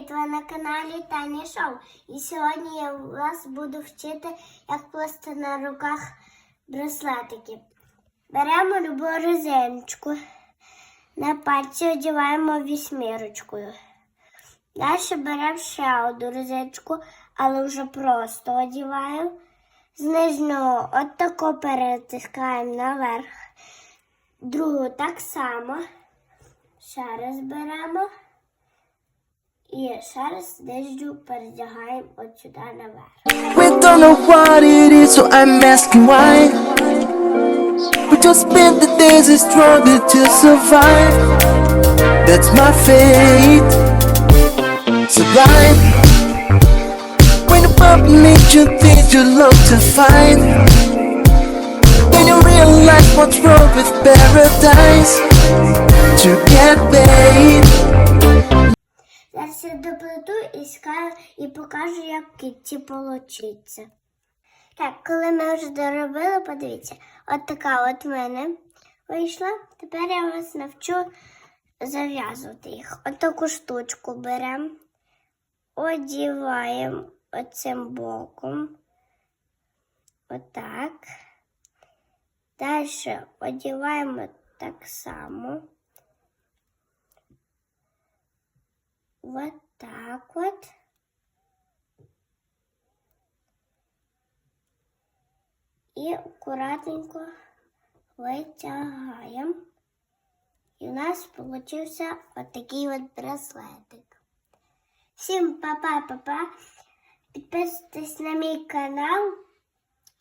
Привіт! Ви на каналі Таня Шоу. І сьогодні я вас буду вчити, як плести на руках браслетики. Беремо любу резиночку, на пальці одягаємо вісьмірочкою. Далі беремо ще одну резиночку, але вже просто одягаємо. З нижнього от тако перетискаємо наверх. Другу так само. Ще раз беремо. І ще раз нижню передягаємо от сюди наверх. We don't know what it is, so I'm asking why. We just spend the days as struggle to survive. That's my fate. Sublime. When the bump nature things you love to find. When you realize what's wrong with paradise. To get paid. Доплету і скажу і покажу, як в кінці получиться. Так, коли ми вже доробили, подивіться, от така от мене вийшла. Тепер я вас навчу зав'язувати їх. От штучку беремо, одіваємо оцим боком. Отак. Далі одіваємо так само. Вот так вот. І акуратненько витягаємо. І у нас получився отакий от браслетик. Всім па-па-па-па. Підписуйтесь на мій канал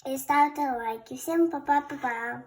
і ставте лайки. Всім па-па-па-па.